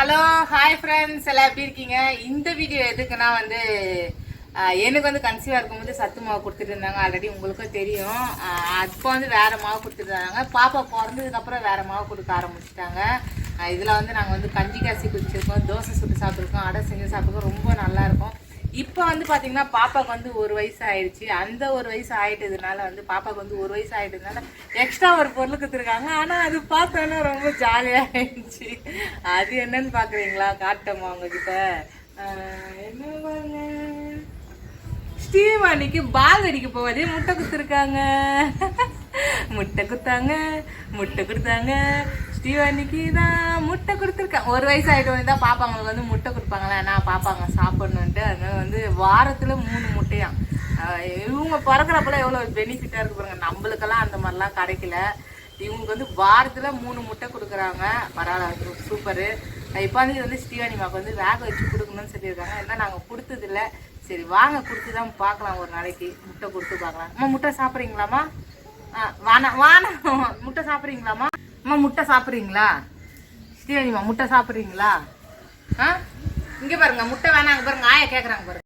Hello hi friends எல்லாம் எப்படி இருக்கீங்க? இந்த வீடியோ எதுக்குன்னா வந்து எனக்கு வந்து கன்சீவாக இருக்கும்போது சத்து மாவு கொடுத்துட்டு இருந்தாங்க. ஆல்ரெடி உங்களுக்கும் தெரியும். அப்போ வந்து வேறு மாவு கொடுத்துட்டு இருந்தாங்க. பாப்பா பிறந்ததுக்கப்புறம் வேறு மாவு கொடுக்க ஆரம்பிச்சிட்டாங்க. இதில் வந்து நாங்கள் வந்து கஞ்சி காசி குடிச்சிருக்கோம் தோசை சுட்டு சாப்பிட்ருக்கோம் அடை செஞ்சு சாப்பிட்ருக்கோம் ரொம்ப நல்லாயிருக்கும் இப்போ வந்து பார்த்தீங்கன்னா பாப்பாவுக்கு வந்து ஒரு வயசு ஆயிடுச்சு. அந்த ஒரு வயசு ஆயிட்டதுனால வந்து பாப்பாவுக்கு வந்து ஒரு வயசு ஆயிட்டதுனால எக்ஸ்ட்ரா ஒரு பொருள் கொடுத்துருக்காங்க. ஆனால் அது பார்த்தோன்னா ரொம்ப ஜாலியாக ஆயிடுச்சு. அது என்னன்னு பார்க்குறீங்களா காட்டமா உங்ககிட்ட. என்ன பாருங்க. ஸ்ரீவாணிக்கு பால் அடிக்க போவதே முட்டை குத்துருக்காங்க முட்டை குத்தாங்க முட்டை கொடுத்தாங்க. ஸ்ரீவாணிக்கு தான் முட்டை கொடுத்துருக்கேன். ஒரு வயசு ஆகிட்டு தான் பாப்பாங்களுக்கு வந்து முட்டை கொடுப்பாங்களா நான் பாப்பாங்க சாப்பிட்ணுன்ட்டு அதனால வந்து வாரத்தில் மூணு முட்டையாம் இவங்க பிறக்கிறப்பெல்லாம் எவ்வளோ பெனிஃபிட்டாக இருக்கு பாருங்க. நம்மளுக்கெல்லாம் அந்த மாதிரிலாம் கிடைக்கல. இவங்களுக்கு வந்து வாரத்தில் மூணு முட்டை கொடுக்குறாங்க. பரவாயில்ல சூப்பரு இப்போ வந்து இது வந்து வந்து வேக வச்சு கொடுக்கணும்னு சொல்லியிருக்காங்க. ஏன்னா நாங்கள் கொடுத்ததில்ல. சரி வாங்க கொடுத்து தான் பார்க்கலாம் ஒரு நாளைக்கு. முட்டை கொடுத்து பார்க்கலாம். அம்மா முட்டை சாப்பிட்றீங்களாம்மா? வானா வானா முட்டை சாப்பிட்றீங்களாம்மா? அம்மா முட்டை சாப்பிட்றீங்களா? ஸ்ரீவாணிமா முட்டை சாப்பிட்றீங்களா? ஆ? இங்கே பாருங்க முட்டை வேணாங்க பாருங்க ஆயா கேட்குறாங்க பாருங்க.